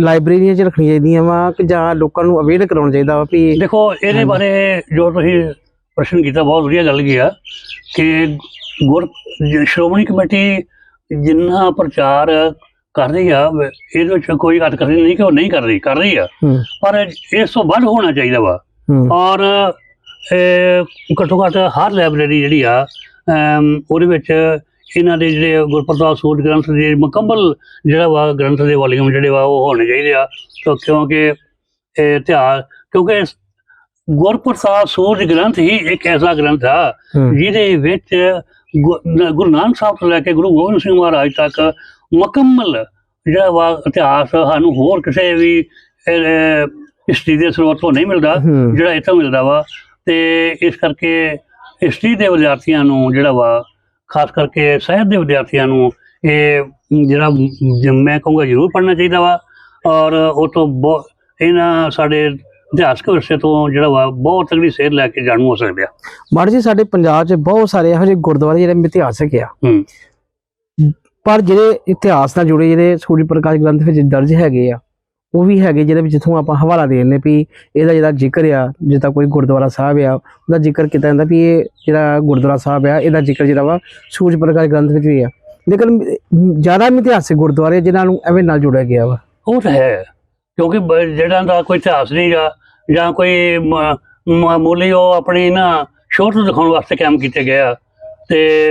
ਲਾਇਬ੍ਰੇਰੀਆਂ 'ਚ ਰੱਖਣੀਆਂ ਚਾਹੀਦੀਆਂ ਵਾ ਕਿ ਜਾਂ ਲੋਕਾਂ ਨੂੰ ਅਵੇਅਰ ਕਰਾਉਣਾ ਚਾਹੀਦਾ ਵਾ ਵੀ ਦੇਖੋ ਇਹਦੇ। ਬਾਰੇ ਜੋ ਤੁਸੀਂ ਪ੍ਰਸ਼ਨ ਕੀਤਾ ਬਹੁਤ ਵਧੀਆ ਗੱਲ ਕੀ ਆ ਕਿ ਗੁਰ ਸ਼੍ਰੋਮਣੀ ਕਮੇਟੀ ਜਿੰਨਾ ਪ੍ਰਚਾਰ ਕਰ ਰਹੀ ਆ ਇਹਦੇ ਵਿੱਚ ਕੋਈ ਗੱਲ ਕਰ ਰਹੀ ਨਹੀਂ ਕਿ ਉਹ ਨਹੀਂ ਕਰ ਰਹੀ ਕਰ ਰਹੀ ਆ। ਪਰ ਇਸ ਤੋਂ ਵੱਧ ਹੋਣਾ ਚਾਹੀਦਾ ਵਾ। ਔਰ ਇਹ ਘੱਟੋ ਘੱਟ ਹਰ ਲਾਇਬ੍ਰੇਰੀ ਜਿਹੜੀ ਆ ਉਹਦੇ ਵਿੱਚ ਇਹਨਾਂ ਦੇ ਜਿਹੜੇ ਗੁਰਪ੍ਰਸਾਦ ਸੂਰਜ ਗ੍ਰੰਥ ਦੇ ਮੁਕੰਮਲ ਜਿਹੜਾ ਵਾ ਗ੍ਰੰਥ ਦੇ ਵਾਲੀਅਮ ਜਿਹੜੇ ਵਾ ਉਹ ਹੋਣੇ ਚਾਹੀਦੇ ਆ। ਤਾਂ ਕਿਉਂਕਿ ਇਹ ਇਤਿਹਾਸ ਕਿਉਂਕਿ ਗੁਰਪ੍ਰਸਾਦ ਸੂਰਜ ਗ੍ਰੰਥ ਹੀ ਇੱਕ ਐਸਾ ਗ੍ਰੰਥ ਆ ਜਿਹਦੇ ਵਿੱਚ ਗੁਰੂ ਨਾਨਕ ਸਾਹਿਬ ਤੋਂ ਲੈ ਕੇ ਗੁਰੂ ਗੋਬਿੰਦ ਸਿੰਘ ਮਹਾਰਾਜ ਤੱਕ ਮੁਕੰਮਲ ਜਿਹੜਾ ਵਾ ਇਤਿਹਾਸ ਸਾਨੂੰ ਹੋਰ ਕਿਸੇ ਵੀ ਹਿਸਟਰੀ ਦੇ ਸਰੋਤ ਤੋਂ ਨਹੀਂ ਮਿਲਦਾ ਜਿਹੜਾ ਇੱਥੋਂ ਮਿਲਦਾ ਵਾ। ਤੇ ਇਸ ਕਰਕੇ ਹਿਸਟਰੀ ਦੇ ਵਿਦਿਆਰਥੀਆਂ ਨੂੰ ਜਿਹੜਾ ਵਾ ਖਾਸ ਕਰਕੇ ਸਾਹਿਤ ਦੇ ਵਿਦਿਆਰਥੀਆਂ ਨੂੰ ਇਹ ਜਿਹੜਾ ਮੈਂ ਕਹੂੰਗਾ ਜ਼ਰੂਰ ਪੜ੍ਹਨਾ ਚਾਹੀਦਾ ਵਾ ਔਰ ਉਹ ਤੋਂ ਬਹੁਤ ਇਹਨਾਂ ਸਾਡੇ ਇਤਿਹਾਸਕ ਵਿਰਸੇ ਤੋਂ ਜਿਹੜਾ ਵਾ ਬਹੁਤ ਤਗੜੀ ਸੇਧ ਲੈ ਕੇ ਜਾਣੂ ਹੋ ਸਕਦੇ ਆ। ਮਾੜੀ ਜੀ ਸਾਡੇ ਪੰਜਾਬ 'ਚ ਬਹੁਤ ਸਾਰੇ ਇਹੋ ਜਿਹੇ ਗੁਰਦੁਆਰੇ ਜਿਹੜੇ ਇਤਿਹਾਸਕ ਆ। ਪਰ ਜਿਹੜੇ ਇਤਿਹਾਸ ਨਾਲ ਜੁੜੇ ਜਿਹੜੇ ਸੂਰਜ ਪ੍ਰਕਾਸ਼ ਗ੍ਰੰਥ ਵਿੱਚ ਦਰਜ ਹੈਗੇ ਆ ਉਹ ਵੀ ਹੈਗੇ ਜਿਹਦੇ ਵਿੱਚ ਜਿੱਥੋਂ ਆਪਾਂ ਹਵਾਲਾ ਦੇ ਦਿੰਦੇ ਵੀ ਇਹਦਾ ਜਿਹੜਾ ਜ਼ਿਕਰ ਆ ਜਿੱਦਾਂ ਕੋਈ ਗੁਰਦੁਆਰਾ ਸਾਹਿਬ ਆ, ਉਹਦਾ ਜ਼ਿਕਰ ਕੀਤਾ ਜਾਂਦਾ ਵੀ ਇਹ ਜਿਹੜਾ ਗੁਰਦੁਆਰਾ ਸਾਹਿਬ ਆ, ਇਹਦਾ ਜ਼ਿਕਰ ਜਿਹੜਾ ਵਾ ਸੂਰਜ ਪ੍ਰਕਾਸ਼ ਗ੍ਰੰਥ ਵਿੱਚ ਵੀ ਆ। ਲੇਕਿਨ ਜ਼ਿਆਦਾ ਇਤਿਹਾਸਿਕ ਗੁਰਦੁਆਰੇ ਜਿਨ੍ਹਾਂ ਨੂੰ ਐਵੇਂ ਨਾਲ ਜੋੜਿਆ ਗਿਆ ਵਾ। ਉਹ ਤਾਂ ਹੈ, ਕਿਉਂਕਿ ਬ- ਜਿਹੜਾ ਦਾ ਕੋਈ ਇਤਿਹਾਸ ਨਹੀਂ ਗਾ, ਜਾਂ ਕੋਈ ਮ- ਮਾਮੂਲੀ ਉਹ ਆਪਣੀ ਨਾ ਸ਼ੋਹਰਤ ਦਿਖਾਉਣ ਵਾਸਤੇ ਕੰਮ ਕੀਤੇ ਗਏ ਆ। ਤੇ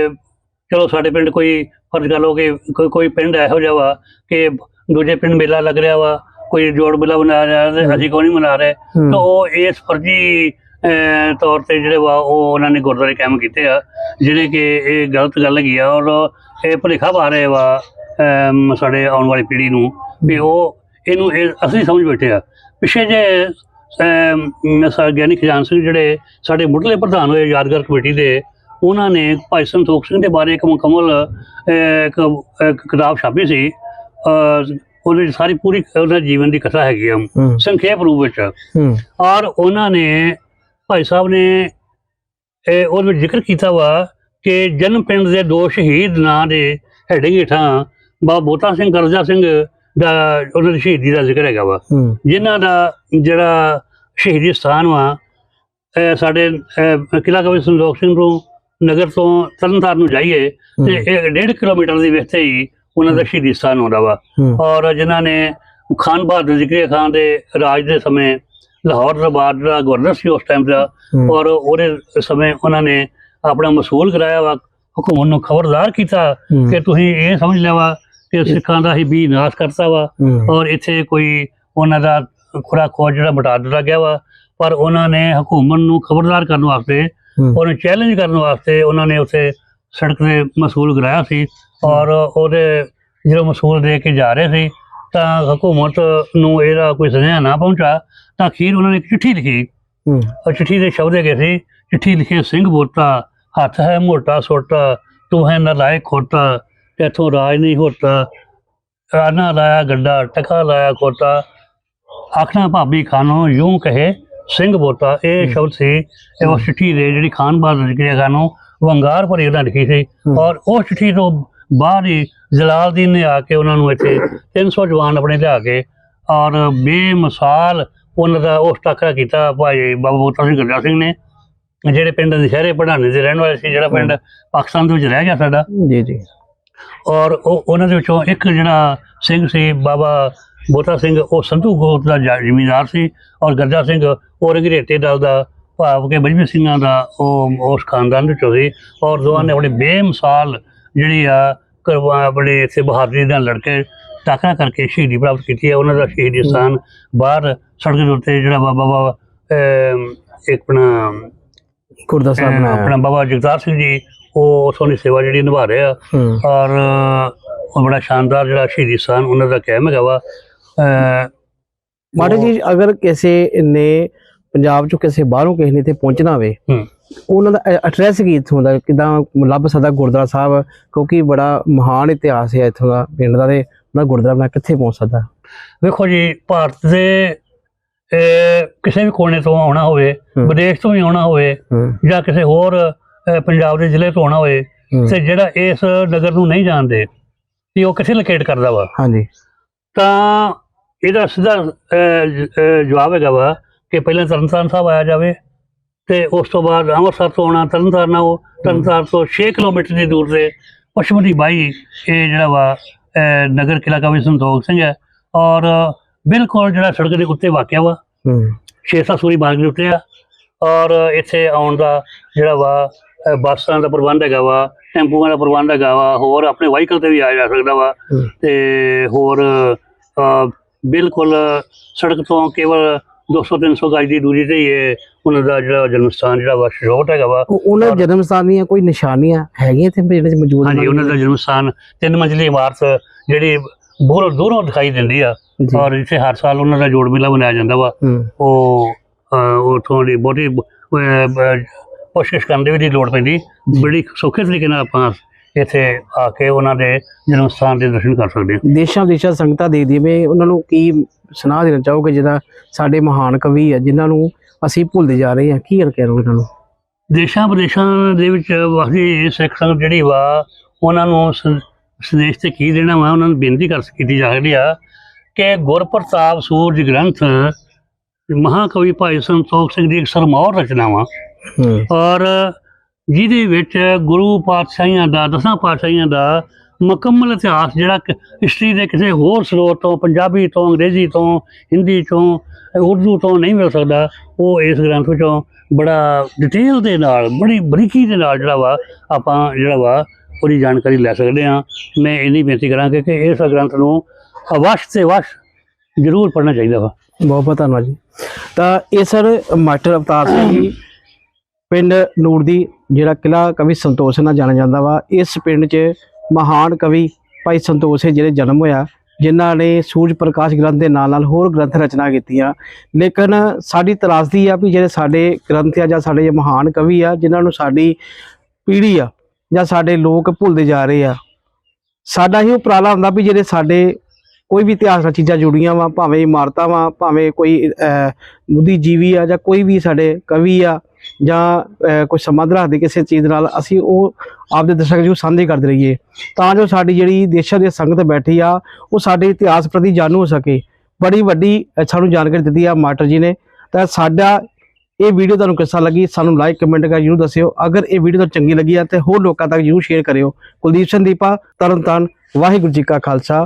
ਚਲੋ ਸਾਡੇ ਪਿੰਡ ਕੋਈ ਫਰਜ਼ ਕਰ ਲਓ ਕਿ ਕੋਈ ਕੋਈ ਪਿੰਡ ਇਹੋ ਜਿਹਾ ਵਾ ਕਿ ਦੂਜੇ ਪਿੰਡ ਮੇਲਾ ਲੱਗ ਰਿਹਾ ਵਾ ਕੋਈ ਜੋੜ ਮੇਲਾ ਬਣਾ ਰਿਹਾ ਤੇ ਅਸੀਂ ਕੋਈ ਨਹੀਂ ਮਨਾ ਰਹੇ? ਤਾਂ ਉਹ ਇਸ ਫਰਜ਼ੀ ਤੌਰ ਤੇ ਜਿਹੜੇ ਵਾ ਉਹ ਉਹਨਾਂ ਨੇ ਗੁਰਦੁਆਰੇ ਕੰਮ ਕੀਤੇ ਆ ਜਿਹੜੇ ਕਿ ਇਹ ਗਲਤ ਗੱਲ ਹੈਗੀ ਆ ਔਰ ਇਹ ਭੁਲੇਖਾ ਪਾ ਰਹੇ ਵਾ ਸਾਡੇ ਆਉਣ ਵਾਲੀ ਪੀੜ੍ਹੀ ਨੂੰ ਵੀ ਉਹ ਇਹਨੂੰ ਇਹ ਅਸੀਂ ਸਮਝ ਬੈਠੇ ਆ। ਪਿਛੇ ਜੇ ਅਮ, ਸਾ ਗਿਆਨੀ ਖਜ਼ਾਨ ਸਿੰਘ ਜਿਹੜੇ ਸਾਡੇ ਮੁੱਢਲੇ ਪ੍ਰਧਾਨ ਹੋਏ ਯਾਦਗਾਰ ਕਮੇਟੀ ਦੇ ਉਹਨਾਂ ਨੇ ਭਾਈ ਸੰਤੋਖ ਸਿੰਘ ਦੇ ਬਾਰੇ ਇੱਕ ਮੁਕੰਮਲ ਇੱਕ ਕਿਤਾਬ ਛਾਪੀ ਸੀ। ਉਹਦੇ ਵਿੱਚ ਸਾਰੀ ਪੂਰੀ ਉਹਨਾਂ ਜੀਵਨ ਦੀ ਕਥਾ ਹੈਗੀ ਆ। ਸੰਖੇਪ ਰੂਪ ਵਿੱਚ। ਔਰ ਉਹਨਾਂ ਨੇ ਭਾਈ ਸਾਹਿਬ ਨੇ ਇਹ ਉਹਦੇ ਵਿੱਚ ਜ਼ਿਕਰ ਕੀਤਾ ਵਾ ਕਿ ਜਨਮ ਪਿੰਡ ਦੇ ਦੋ ਸ਼ਹੀਦ ਨਾਂ ਦੇ ਹੈਡੇ ਹੇਠਾਂ ਬਾਬਾ ਬੋਤਾ ਸਿੰਘ ਕਰਜ਼ਾ ਸਿੰਘ ਦਾ ਉਹਨਾਂ ਦੀ ਸ਼ਹੀਦੀ ਦਾ ਜ਼ਿਕਰ ਹੈਗਾ ਵਾ। ਜਿਨ੍ਹਾਂ ਦਾ ਜਿਹੜਾ ਸ਼ਹੀਦੀ ਸਥਾਨ ਵਾ ਸਾਡੇ ਕਿਲ੍ਹਾ ਕਵੀ ਸੰਦੋਖ ਸਿੰਘ ਨੂੰ ਨਗਰ ਤੋਂ ਤਰਨਤਾਰਨ ਨੂੰ ਜਾਈਏ ਤੇ ਇਹ ਡੇਢ ਕਿਲੋਮੀਟਰ ਦੀ ਵਿੱਚ ਹੀ ਉਹਨਾਂ ਦਾ ਸ਼ਹੀਦੀ ਸਥਾਨ ਆਉਂਦਾ ਵਾ। ਔਰ ਜਿਨ੍ਹਾਂ ਨੇ ਖਾਨ ਬਹਾਦਰ ਜ਼ਿਕਰੀ ਖਾਨ ਦੇ ਰਾਜ ਦੇ ਸਮੇਂ ਲਾਹੌਰ ਦਰਬਾਰ ਦਾ ਗਵਰਨਰ ਸੀ ਉਸ ਟਾਈਮ ਦਾ। ਔਰ ਉਹਦੇ ਸਮੇਂ ਉਹਨਾਂ ਨੇ ਆਪਣਾ ਮਸੂਲ ਕਰਾਇਆ ਵਾ। ਹਕੂਮਤ ਨੂੰ ਖਬਰਦਾਰ ਕੀਤਾ। ਕਿ ਤੁਸੀਂ ਇਹ ਸਮਝ ਲਿਆ ਕਿ ਸਿੱਖਾਂ ਦਾ ਹੀ ਵੀ ਨਾਸ਼ ਕਰਤਾ ਵਾ। ਔਰ ਇੱਥੇ ਕੋਈ ਉਹਨਾਂ ਦਾ ਖੁਰਾ ਖੋਜ ਜਿਹੜਾ ਮਿਟਾ ਦਿੱਤਾ ਗਿਆ ਵਾ। ਪਰ ਉਹਨਾਂ ਨੇ ਹਕੂਮਤ ਨੂੰ ਖਬਰਦਾਰ ਕਰਨ ਵਾਸਤੇ। ਉਹਨੂੰ ਚੈਲੰਜ ਕਰਨ ਵਾਸਤੇ ਉਹਨਾਂ ਨੇ ਉੱਥੇ ਸੜਕ ਤੇ ਮਸੂਲ ਕਰਾਇਆ ਸੀ ਔਰ ਉਹਦੇ ਜਦੋਂ ਮਸੂਲ ਦੇ ਕੇ ਜਾ ਰਹੇ ਸੀ ਤਾਂ ਹਕੂਮਤ ਨੂੰ ਇਹਦਾ ਕੋਈ ਸੁਨੇਹਾ ਨਾ ਪਹੁੰਚਾ ਤਾਂ ਅਖੀਰ ਉਹਨਾਂ ਨੇ ਇੱਕ ਚਿੱਠੀ ਲਿਖੀ। ਉਹ ਚਿੱਠੀ ਦੇ ਸ਼ਬਦ ਹੈਗੇ ਸੀ ਚਿੱਠੀ ਲਿਖੇ ਸਿੰਘ ਬੋਤਾ ਹੱਥ ਹੈ ਮੋਟਾ ਸੋਟਾ ਤੂੰ ਹੈ ਨਲਾਇਕ ਖੋਟਾ ਤੇਥੋਂ ਰਾਜ ਨਹੀਂ ਹੋਤਾ ਆਨਾ ਲਾਇਆ ਗੱਡਾ ਟਕਾ ਲਾਇਆ ਖੋਤਾ। ਆਖਣਾ ਭਾਬੀ ਖਾਨੋ ਯੂੰ ਕਹੇ ਸਿੰਘ ਬੋਤਾ। ਇਹ ਸ਼ਬਦ ਸੀ ਇਹ ਉਸ ਚਿੱਠੀ ਦੇ ਜਿਹੜੀ ਖਾਨ ਬਹਾਦਰ ਜ਼ਿਕਰਿਆ ਖਾਨੋ ਵੰਗਾਰ ਭਰੀ ਉਹਨਾਂ ਲਿਖੀ ਸੀ। ਔਰ ਉਹ ਚਿੱਠੀ ਤੋਂ ਬਾਅਦ ਹੀ ਜਲਾਲਦੀਨ ਨੇ ਆ ਕੇ ਉਹਨਾਂ ਨੂੰ ਇੱਥੇ 300 ਜਵਾਨ ਆਪਣੇ ਲਿਆ ਕੇ ਔਰ ਬੇਮਿਸਾਲ ਉਹਨਾਂ ਦਾ ਉਸ ਟੱਕਰਾ ਕੀਤਾ ਭਾਈ ਬਾਬਾ ਬੋਤਾ ਸਿੰਘ ਗਰਜਾ ਸਿੰਘ ਨੇ ਜਿਹੜੇ ਪਿੰਡ ਨਸ਼ਹਿਰੇ ਪੜਾਣੇ ਦੇ ਰਹਿਣ ਵਾਲੇ ਸੀ ਜਿਹੜਾ ਪਿੰਡ ਪਾਕਿਸਤਾਨ ਦੇ ਵਿੱਚ ਰਹਿ ਗਿਆ ਸਾਡਾ। ਜੀ ਜੀ। ਔਰ ਉਹ ਉਹਨਾਂ ਦੇ ਵਿੱਚੋਂ ਇੱਕ ਜਿਹੜਾ ਸਿੰਘ ਸੀ ਬਾਬਾ ਬੋਤਾ ਸਿੰਘ ਉਹ ਸੰਧੂ ਗੋਤ ਦਾ ਜ਼ਿਮੀਂਦਾਰ ਸੀ ਔਰ ਗਰਜਾ ਸਿੰਘ ਉਹ ਰੰਗਰੇਟੇ ਦਲ ਦਾ ਭਾਵ ਕਿ ਬਜਮੀ ਸਿੰਘਾਂ ਦਾ ਉਹ ਉਸ ਖਾਨਦਾਨ ਵਿੱਚੋਂ ਸੀ ਔਰ ਦੋਵਾਂ ਨੇ ਆਪਣੇ ਬੇਮਿਸਾਲ ਜਿਹੜੀ ਆ ਕਰਵਾ ਆਪਣੇ ਇੱਥੇ ਬਹਾਦਰੀ ਨਾਲ ਲੜਕੇ ਟਾਕਰਾ ਕਰਕੇ ਸ਼ਹੀਦੀ ਪ੍ਰਾਪਤ ਕੀਤੀ ਹੈ। ਉਹਨਾਂ ਦਾ ਸ਼ਹੀਦੀ ਸਥਾਨ ਬਾਹਰ ਸੜਕ ਦੇ ਉੱਤੇ ਜਿਹੜਾ ਬਾਬਾ ਬਾਬਾ ਇੱਕ ਆਪਣਾ ਗੁਰਦਾ ਸਾਹਿਬ ਬਣਾਇਆ ਆਪਣਾ ਬਾਬਾ ਜਗਤਾਰ ਸਿੰਘ ਜੀ ਉਹ ਸੋਨੀ ਸੇਵਾ ਜਿਹੜੀ ਨਿਭਾ ਰਹੇ ਆ। ਔਰ ਉਹ ਬੜਾ ਸ਼ਾਨਦਾਰ ਜਿਹੜਾ ਸ਼ਹੀਦੀ ਸਥਾਨ ਉਹਨਾਂ ਦਾ ਕਹਿਮ ਹੈਗਾ ਵਾ। ਮਾੜੇ ਜੀ ਅਗਰ ਕਿਸੇ ਨੇ ਪੰਜਾਬ ਚੋਂ ਕਿਸੇ ਬਾਹਰੋਂ ਕਿਸੇ ਨੇ ਇੱਥੇ ਪਹੁੰਚਣਾ ਹੋਵੇ। ਉਹਨਾਂ ਦਾ ਐਡਰੈਸ ਕੀ ਇੱਥੋਂ ਦਾ ਕਿਦਾਂ ਲੱਭ ਸਕਦਾ ਗੁਰਦੁਆਰਾ ਸਾਹਿਬ ਕਿਉਂਕਿ ਬੜਾ ਮਹਾਨ ਇਤਿਹਾਸ ਹੈ ਇੱਥੋਂ ਦਾ ਪਿੰਡ ਦਾ ਤੇ ਉਹਨਾਂ ਗੁਰਦੁਆਰਾ ਬਣਾ ਕਿੱਥੇ ਪਹੁੰਚ ਸਕਦਾ ਵੇਖੋ ਜੀ ਭਾਰਤ ਦੇ ਕਿਸੇ ਵੀ ਕੋਨੇ ਤੋਂ ਆਉਣਾ ਹੋਵੇ। ਵਿਦੇਸ਼ ਤੋਂ ਵੀ ਆਉਣਾ ਹੋਵੇ ਜਾਂ ਕਿਸੇ ਹੋਰ ਪੰਜਾਬ ਦੇ ਜ਼ਿਲ੍ਹੇ ਤੋਂ ਆਉਣਾ ਹੋਵੇ। ਤੇ ਜਿਹੜਾ ਇਸ ਨਗਰ ਨੂੰ ਨਹੀਂ ਜਾਣਦੇ ਕਿ ਉਹ ਕਿੱਥੇ ਲੋਕੇਟ ਕਰਦਾ ਵਾ ਹਾਂਜੀ ਤਾਂ ਇਹਦਾ ਸਿੱਧਾ ਜਵਾਬ ਹੈਗਾ ਵਾ ਕਿ ਪਹਿਲਾਂ ਤਰਨਤਾਰਨ ਸਾਹਿਬ ਆਇਆ ਜਾਵੇ ਤੇ ਉਸ ਤੋਂ ਬਾਅਦ ਅੰਮ੍ਰਿਤਸਰ ਤੋਂ ਆਉਣਾ ਤਰਨਤਾਰਨ ਆਓ ਤਰਨਤਾਰਨ ਤੋਂ 6 ਕਿਲੋਮੀਟਰ ਦੀ ਦੂਰ ਤੇ ਪਸ਼ਚਮ ਦੀ ਬਾਈ ਇਹ ਜਿਹੜਾ ਵਾ ਨਗਰ ਕਿਲਾ ਕਵੀ ਸੰਤੋਖ ਸਿੰਘ ਹੈ ਔਰ ਬਿਲਕੁਲ ਜਿਹੜਾ ਸੜਕ ਦੇ ਉੱਤੇ ਵਾਕਿਆ ਵਾ ਹੂੰ ਛੇਸਾ ਸੂਰੀ ਮਾਰਗ ਦੇ ਉੱਤੇ ਆ ਔਰ ਇੱਥੇ ਆਉਣ ਦਾ ਜਿਹੜਾ ਵਾ ਬੱਸਾਂ ਦਾ ਪ੍ਰਬੰਧ ਹੈਗਾ ਵਾ ਟੈਂਪੂਆਂ ਦਾ ਪ੍ਰਬੰਧ ਹੈਗਾ ਵਾ ਹੋਰ ਆਪਣੇ ਵਾਹੀਕਲ ਤੇ ਵੀ ਆਇਆ ਜਾ ਸਕਦਾ ਵਾ। ਤੇ ਹੋਰ ਬਿਲਕੁਲ ਸੜਕ ਤੋਂ ਕੇਵਲ 200-300 ਗਜ ਦੀ ਦੂਰੀ ਤੇ ਹੀ ਇਹ ਉਹਨਾਂ ਦਾ ਜਿਹੜਾ ਜਨਮ ਸਥਾਨ ਜਿਹੜਾ ਵਾ ਸ਼ੋਟ ਹੈਗਾ ਵਾ। ਉਹ- ਉਹਨਾਂ ਦੇ ਜਨਮ ਸਥਾਨ ਦੀਆਂ ਕੋਈ ਨਿਸ਼ਾਨੀਆਂ ਹੈਗੀਆਂ ਇੱਥੇ ਜਿਹੜੇ ਚ ਮੌਜੂਦ ਹਾਂਜੀ ਹਨ? ਉਹਨਾਂ ਦਾ ਜਨਮ ਸਥਾਨ ਤਿੰਨ ਮੰਜ਼ਲੀ ਇਮਾਰਤ ਜਿਹੜੀ ਬਹੁਤ ਦੂਰੋਂ ਦਿਖਾਈ ਦਿੰਦੀ ਆ। ਜੀ। ਔਰ ਇੱਥੇ ਹਰ ਸਾਲ ਉਹਨਾਂ ਦਾ ਜੋੜ ਮੇਲਾ ਮਨਾਇਆ ਜਾਂਦਾ ਵਾ। ਹੂੰ। ਉਹ ਅਹ, ਉੱਥੋਂ ਦੀ ਬਹੁਤੀ ਅਹ, ਕੋਸ਼ਿਸ਼ ਕਰਨ ਦੀ ਵੀ ਨਹੀਂ ਲੋੜ ਪੈਂਦੀ। ਬੜੀ ਸੌਖੇ ਤਰੀਕੇ ਨਾਲ ਆਪਾਂ ਇੱਥੇ ਆ ਕੇ ਉਹਨਾਂ ਦੇ ਜਨਮ ਸਥਾਨ ਦੇ ਦਰਸ਼ਨ ਕਰ ਸਕਦੇ ਹਾਂ। ਦੇਸ਼ਾਂ ਵਿਦੇਸ਼ਾਂ ਸੰਗਤਾਂ ਦੇ ਦੀਵੇਂ ਉਹਨਾਂ ਨੂੰ ਕੀ ਸੁਨਾਹ ਦੇਣਾ ਚਾਹੋਗੇ ਜਿਹਦਾ ਸਾਡੇ ਮਹਾਨ ਕਵੀ ਆ ਜਿਨ੍ਹਾਂ ਨੂੰ ਅਸੀਂ ਭੁੱਲਦੇ ਜਾ ਰਹੇ ਹਾਂ ਕੀ ਕਹਿ ਰਹੇ ਉਹਨਾਂ ਨੂੰ? ਦੇਸ਼ਾਂ ਵਿਦੇਸ਼ਾਂ ਦੇ ਵਿੱਚ ਵਸਦੀ ਸਿੱਖ ਸੰਗਤ ਜਿਹੜੀ ਵਾ ਉਹਨਾਂ ਨੂੰ ਸੰਦੇਸ਼ ਤੇ ਕੀ ਦੇਣਾ ਵਾ ਉਹਨਾਂ ਨੂੰ ਬੇਨਤੀ ਕਰ ਕੀਤੀ ਜਾ ਸਕਦੀ ਆ ਕਿ ਗੁਰਪ੍ਰਤਾਪ ਸੂਰਜ ਗ੍ਰੰਥ ਮਹਾਕਵੀ ਭਾਈ ਸੰਤੋਖ ਸਿੰਘ ਦੀ ਇੱਕ ਸਰਮੌਰ ਰਚਨਾ ਵਾ। ਔਰ ਜਿਹਦੇ ਵਿੱਚ ਗੁਰੂ ਪਾਤਸ਼ਾਹੀਆਂ ਦਾ, ਦਸਾਂ ਪਾਤਸ਼ਾਹੀਆਂ ਦਾ ਮੁਕੰਮਲ ਇਤਿਹਾਸ ਜਿਹੜਾ ਹਿਸਟਰੀ ਦੇ ਕਿਸੇ ਹੋਰ ਸਰੋਤ ਤੋਂ, ਪੰਜਾਬੀ ਤੋਂ, ਅੰਗਰੇਜ਼ੀ ਤੋਂ, ਹਿੰਦੀ ਤੋਂ, ਉਰਦੂ ਤੋਂ ਨਹੀਂ ਮਿਲ ਸਕਦਾ, ਉਹ ਇਸ ਗ੍ਰੰਥ ਵਿੱਚੋਂ ਬੜਾ ਡਿਟੇਲ ਦੇ ਨਾਲ, ਬੜੀ ਬਰੀਕੀ ਦੇ ਨਾਲ ਜਿਹੜਾ ਵਾ ਆਪਾਂ ਜਿਹੜਾ ਵਾ ਉਹਦੀ ਜਾਣਕਾਰੀ ਲੈ ਸਕਦੇ ਹਾਂ। ਮੈਂ ਇੰਨੀ ਬੇਨਤੀ ਕਰਾਂਗਾ ਕਿ ਇਸ ਗ੍ਰੰਥ ਨੂੰ ਅਵਸ਼ ਤੇ ਵਸ਼ ਜ਼ਰੂਰ ਪੜ੍ਹਨਾ ਚਾਹੀਦਾ ਵਾ। ਬਹੁਤ ਬਹੁਤ ਧੰਨਵਾਦ ਜੀ। ਤਾਂ ਇਹ ਸਰ, ਮਾਸਟਰ ਅਵਤਾਰ ਸਿੰਘ ਜੀ ਪਿੰਡ ਨੂਰਦੀ ਜਿਹੜਾ ਕਿਲਾ ਕਵੀ ਸੰਤੋਸ਼ ਸਿੰਘ ਨਾਲ ਜਾਣਿਆ ਜਾਂਦਾ ਵਾ ਇਸ ਪਿੰਡ 'ਚ ਮਹਾਨ ਕਵੀ ਭਾਈ ਸੰਤੋਸ਼ ਜਿਹੜੇ ਜਨਮ ਹੋਇਆ ਜਿਨ੍ਹਾਂ ਨੇ ਸੂਰਜ ਪ੍ਰਕਾਸ਼ ਗ੍ਰੰਥ ਦੇ ਨਾਲ ਨਾਲ ਹੋਰ ਗ੍ਰੰਥ ਰਚਨਾ ਕੀਤੀਆਂ। ਲੇਕਿਨ ਸਾਡੀ ਤਰਾਸਦੀ ਆ ਵੀ ਜਿਹੜੇ ਸਾਡੇ ਗ੍ਰੰਥ ਆ ਜਾਂ ਸਾਡੇ ਮਹਾਨ ਕਵੀ ਆ ਜਿਨ੍ਹਾਂ ਨੂੰ ਸਾਡੀ ਪੀੜ੍ਹੀ ਆ ਜਾਂ ਸਾਡੇ ਲੋਕ ਭੁੱਲਦੇ ਜਾ ਰਹੇ ਆ ਸਾਡਾ ਹੀ ਉਪਰਾਲਾ ਹੁੰਦਾ ਵੀ ਜਿਹੜੇ ਸਾਡੇ ਕੋਈ ਵੀ ਇਤਿਹਾਸ ਨਾਲ ਚੀਜ਼ਾਂ ਜੁੜੀਆਂ ਵਾ ਭਾਵੇਂ ਇਮਾਰਤਾਂ ਵਾ ਭਾਵੇਂ ਕੋਈ ਅਹ, ਬੁੱਧੀਜੀਵੀ ਆ ਜਾਂ ਕੋਈ ਵੀ ਸਾਡੇ ਕਵੀ ਆ ਜਾਂ ਕੋਈ ਸੰਬੰਧ ਰੱਖਦੇ ਕਿਸੇ ਚੀਜ਼ ਨਾਲ, ਅਸੀਂ ਉਹ ਆਪਦੇ ਦਰਸ਼ਕ ਨੂੰ ਸਾਂਝੇ ਕਰਦੇ ਰਹੀਏ। ਤਾਂ ਜੋ ਸਾਡੀ ਜਿਹੜੀ ਦੇਸ਼ਾਂ ਦੀ ਸੰਗਤ ਬੈਠੀ ਆ, ਉਹ ਸਾਡੇ ਇਤਿਹਾਸ ਪ੍ਰਤੀ ਜਾਣੂ ਹੋ ਸਕੇ। ਬੜੀ ਵੱਡੀ ਸਾਨੂੰ ਜਾਣਕਾਰੀ ਦਿੱਤੀ ਆ ਮਾਟਰ ਜੀ ਨੇ। ਤਾਂ ਸਾਡਾ ਇਹ ਵੀਡੀਓ ਤੁਹਾਨੂੰ ਕਿੱਸਾ ਲੱਗੀ, ਸਾਨੂੰ ਲਾਈਕ ਕਮੈਂਟ ਕਰ ਜਰੂਰ ਦੱਸਿਓ। ਅਗਰ ਇਹ ਵੀਡੀਓ ਤੁਹਾਨੂੰ ਚੰਗੀ ਲੱਗੀ ਆ, ਤੇ ਹੋਰ ਲੋਕਾਂ ਤੱਕ ਜਰੂਰ ਸ਼ੇਅਰ ਕਰਿਓ। ਕੁਲਦੀਪ ਸਿੰਘ ਦੀਪਾ, ਤਰਨਤਾਰਨ, ਵਾਹਿਗੁਰੂ ਜੀ ਕਾ ਖਾਲਸਾ।